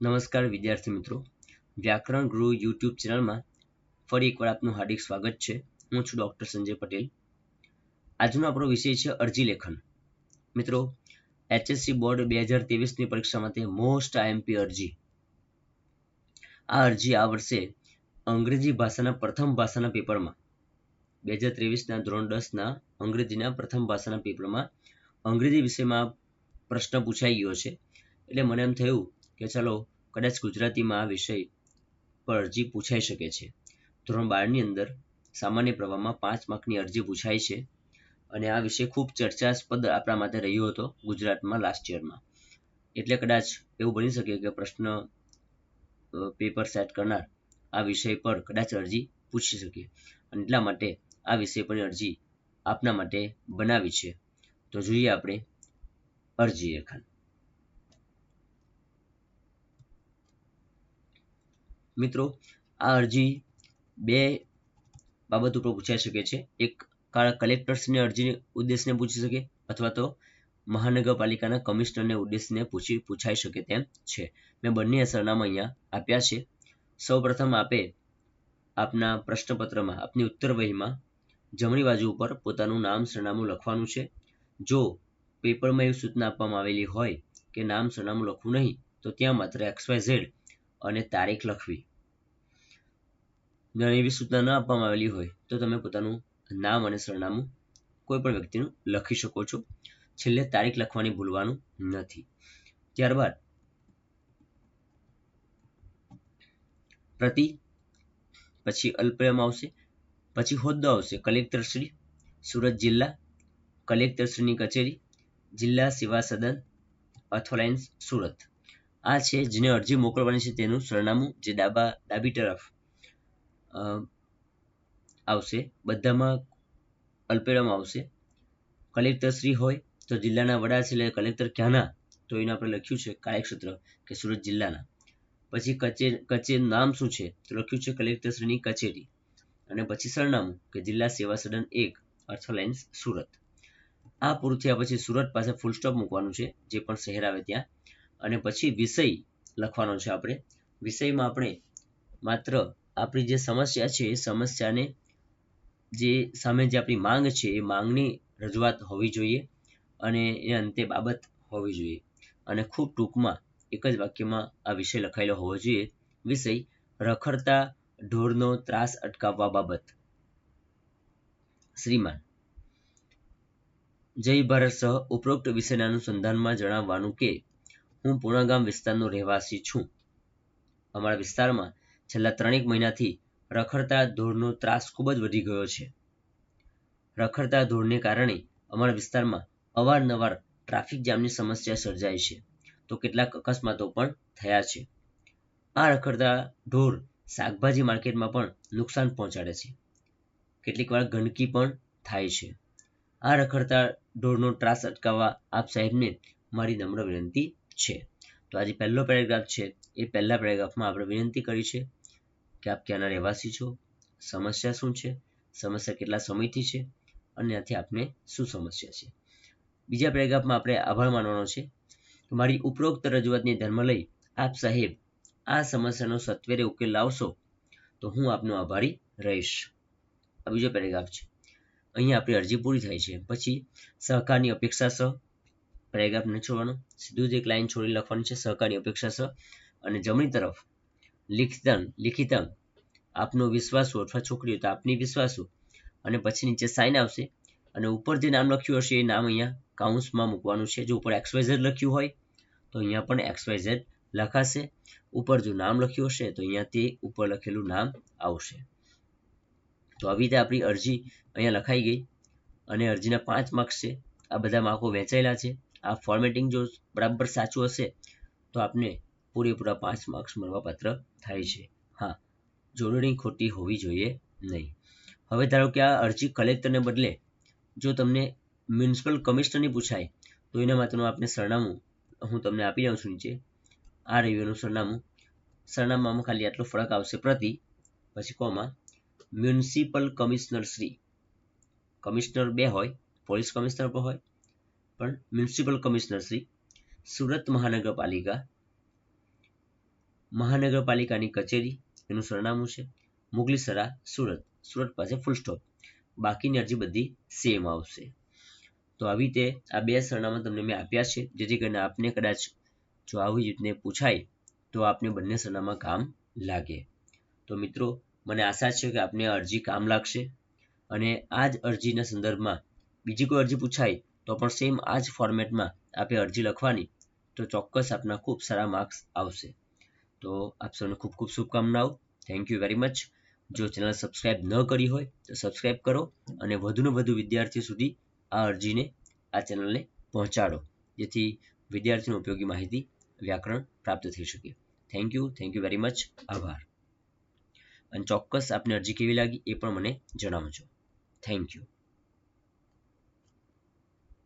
નમસ્કાર વિદ્યાર્થી મિત્રો. વ્યાકરણ ગૃહ યુટ્યુબ ચેનલમાં ફરી એકવાર આપનું હાર્દિક સ્વાગત છે. હું છું ડૉક્ટર સંજય પટેલ. આજનો આપણો વિષય છે અરજી લેખન. મિત્રો એચએસસી બોર્ડ બે હજાર ત્રેવીસની પરીક્ષા માટે મોસ્ટ આઈએમપી અરજી. આ અરજી આ વર્ષે અંગ્રેજી ભાષાના પ્રથમ ભાષાના પેપરમાં, બે હજાર ત્રેવીસના ધોરણ દસના અંગ્રેજીના પ્રથમ ભાષાના પેપરમાં અંગ્રેજી વિષયમાં પ્રશ્ન પૂછાઈ ગયો છે. એટલે મને એમ થયું કે ચાલો કદાચ ગુજરાતીમાં આ વિષય પર અરજી પૂછાઈ શકે છે. ધોરણ બારની અંદર સામાન્ય પ્રવાહમાં પાંચ માર્કની અરજી પૂછાય છે અને આ વિષય ખૂબ ચર્ચાસ્પદ આપણા માટે રહ્યો હતો ગુજરાતમાં લાસ્ટ યરમાં એટલે કદાચ એવું બની શકે કે પ્રશ્ન પેપર સેટ કરનાર આ વિષય પર કદાચ અરજી પૂછી શકે. અને એટલા માટે આ વિષય પરની અરજી આપના માટે બનાવી છે. તો જોઈએ આપણે અરજી લેખન મિત્રો, આ અરજી બે બાબત ઉપર પૂછાઈ શકે છે. એક કલેક્ટર્સની અરજી ઉદ્દેશને પૂછી શકે અથવા તો મહાનગરપાલિકાના કમિશનરને ઉદ્દેશને પૂછી પૂછાઈ શકે તેમ છે. મેં બંને સરનામા અહીંયા આપ્યા છે. સૌપ્રથમ આપે આપના પ્રશ્નપત્રમાં, આપની ઉત્તર વહીમાં જમણી બાજુ ઉપર પોતાનું નામ સરનામું લખવાનું છે. જો પેપરમાં એવી સૂચના આપવામાં આવેલી હોય કે નામ સરનામું લખવું નહીં, તો ત્યાં માત્ર એક્સ વાય ઝેડ અને તારીખ લખવી. એવી સૂચના ન આપવામાં આવેલી હોય તો તમે પોતાનું નામ અને સરનામું કોઈ પણ વ્યક્તિનું લખી શકો છો. છેલ્લે તારીખ લખવાની ભૂલવાનું નથી. ત્યારબાદ પ્રતિ, પછી અલ્પયમ આવશે, પછી હોદ્દો આવશે. કલેક્ટરશ્રી સુરત જિલ્લા કલેક્ટરશ્રીની કચેરી, જિલ્લા સેવા સદન અથવા સુરત. આ છે જેને અરજી મોકલવાની છે તેનું સરનામું જે ડાબા, ડાબી તરફ આવશે. બધામાં અલ્પેડામાં આવશે. કલેક્ટર શ્રી હોય તો જિલ્લાના વડા છે એટલે કલેક્ટર ક્યાંના? તો એને આપણે લખ્યું છે કાર્યક્ષેત્ર કે સુરત જિલ્લાના. પછી કચેર કચેર નામ શું છે? તો લખ્યું છે કલેક્ટરશ્રીની કચેરી. અને પછી સરનામું કે જિલ્લા સેવા સદન એક અર્થલાઇન્સ સુરત. આ પૂરું થયા પછી સુરત પાસે ફૂલ સ્ટોપ મૂકવાનું છે. જે પણ શહેર આવે ત્યાં. અને પછી વિષય લખવાનો છે આપણે. વિષયમાં આપણે માત્ર આપણી જે સમસ્યા છે, એ સમસ્યાને જે સામે જે આપણી માંગ છે, એ માંગની રજૂઆત હોવી જોઈએ અને એ અંતે બાબત હોવી જોઈએ. અને ખૂબ ટૂંકમાં એક જ વાક્યમાં આ વિષય લખાયેલો હોવો જોઈએ. વિષય રખડતા ઢોરનો ત્રાસ અટકાવવા બાબત. શ્રીમાન, જય ભારત સહ ઉપરોક્ત વિષયના અનુસંધાનમાં જણાવવાનું કે હું પૂર્ણાગામ વિસ્તારનો રહેવાસી છું. અમારા વિસ્તારમાં છેલ્લા ત્રણેક મહિનાથી રખડતા ધૂળનો ત્રાસ ખૂબ જ વધી ગયો છે. રખડતા ધૂળને કારણે અમારા વિસ્તારમાં અવારનવાર ટ્રાફિક જામની સમસ્યા સર્જાય છે, તો કેટલાક અકસ્માતો પણ થયા છે. આ રખડતા ઢોર શાકભાજી માર્કેટમાં પણ નુકસાન પહોંચાડે છે. કેટલીક વાર ગંદકી પણ થાય છે. આ રખડતા ઢોરનો ત્રાસ અટકાવવા આપ સાહેબને મારી નમ્ર વિનંતી છે. તો આજે પહેલો પેરેગ્રાફ છે, એ પહેલા પેરેગ્રાફમાં આપણે વિનંતી કરી છે કે આપ ક્યાંના રહેવાસી છો, સમસ્યા શું છે, સમસ્યા કેટલા સમયથી છે, અને ત્યાંથી આપને શું સમસ્યા છે. બીજા પેરેગ્રાફમાં આપણે આભાર માનવાનો છે. મારી ઉપરોક્ત રજૂઆતને ધ્યાનમાં લઈ આપ સાહેબ આ સમસ્યાનો સત્વરે ઉકેલ લાવશો, તો હું આપનો આભારી રહીશ. આ બીજો પેરેગ્રાફ છે. અહીંયા આપણી અરજી પૂરી થાય છે. પછી સહકારની અપેક્ષા સહ પેરેગ્રાફ ન છોડવાનો સીધું જ એક લાઈન છોડી લખવાની છે, સહકારની અપેક્ષા છે. અને જમણી તરફ લિખિતન લિખિતમ આપનો વિશ્વાસુ અથવા છોકરીઓ, તો આપની વિશ્વાસો અને પછી નીચે સાઇન આવશે. અને ઉપર જે નામ લખ્યું હશે, એ નામ અહીંયા કાઉન્સમાં મૂકવાનું છે. જો ઉપર એક્સવાઇઝેડ લખ્યું હોય, તો અહીંયા પણ એક્સવાઇઝેડ લખાશે. ઉપર જો નામ લખ્યું હશે, તો અહીંયા તે ઉપર લખેલું નામ આવશે. તો આવી રીતે આપણી અરજી અહીંયા લખાઈ ગઈ. અને અરજીના પાંચ માર્ક્સ છે. આ બધા માર્કો વહેંચાયેલા છે. આ ફોર્મેટિંગ જો બરાબર સાચું હશે, તો આપને પૂરેપૂરા પાંચ માર્ક્સ મળવા પાત્ર થાય છે. હા જોડણી ખોટી હોવી જોઈએ નહીં. હવે ધારો કે આ અરજી કલેક્ટરને બદલે જો તમને મ્યુનિસિપલ કમિશનરની પૂછાય, તો એના માટેનું આપને સરનામું હું તમને આપી દઉં છું નીચે. આ રહ્યું સરનામું. સરનામામાં ખાલી આટલો ફરક આવશે પ્રતિ, પછી કોમાં મ્યુનિસિપલ કમિશનર શ્રી. કમિશનર બે હોય પોલીસ કમિશનર પણ હોય પણ મ્યુનિસિપલ કમિશનર શ્રી, સુરત મહાનગરપાલિકા, મહાનગરપાલિકાની કચેરી, એનું સરનામું છે, મુગલીસરા, સુરત. સુરત પાસે ફૂલ સ્ટોપ બાકીની અરજી બધી સેમ આવશે. તો આવી રીતે આ બે સરનામા તમને મેં આપ્યા છે, જેથી કરીને આપને કદાચ જો આવી રીતને પૂછાય, તો આપને બંને સરનામા કામ લાગે. તો મિત્રો, મને આશા છે કે આપને અરજી કામ લાગશે. અને આ જ અરજીના સંદર્ભમાં બીજી કોઈ અરજી પૂછાય તો પણ સેમ આ જ ફોર્મેટમાં આપણે અરજી લખવાની. તો ચોક્કસ આપના ખૂબ સારા માર્ક્સ આવશે. તો આપ સૌને ખૂબ ખૂબ શુભકામનાઓ. થેન્ક યુ વેરી મચ જો ચેનલ સબસ્ક્રાઇબ ન કરી હોય, તો સબસ્ક્રાઇબ કરો અને વધુને વધુ વિદ્યાર્થીઓ સુધી આ અરજીને, આ ચેનલને પહોંચાડો. જેથી વિદ્યાર્થીઓને ઉપયોગી માહિતી, વ્યાકરણ પ્રાપ્ત થઈ શકે. Thank you thank you very much આભાર. અને ચોક્કસ આપને અરજી કેવી લાગી એ પણ મને જણાવજો. Thank you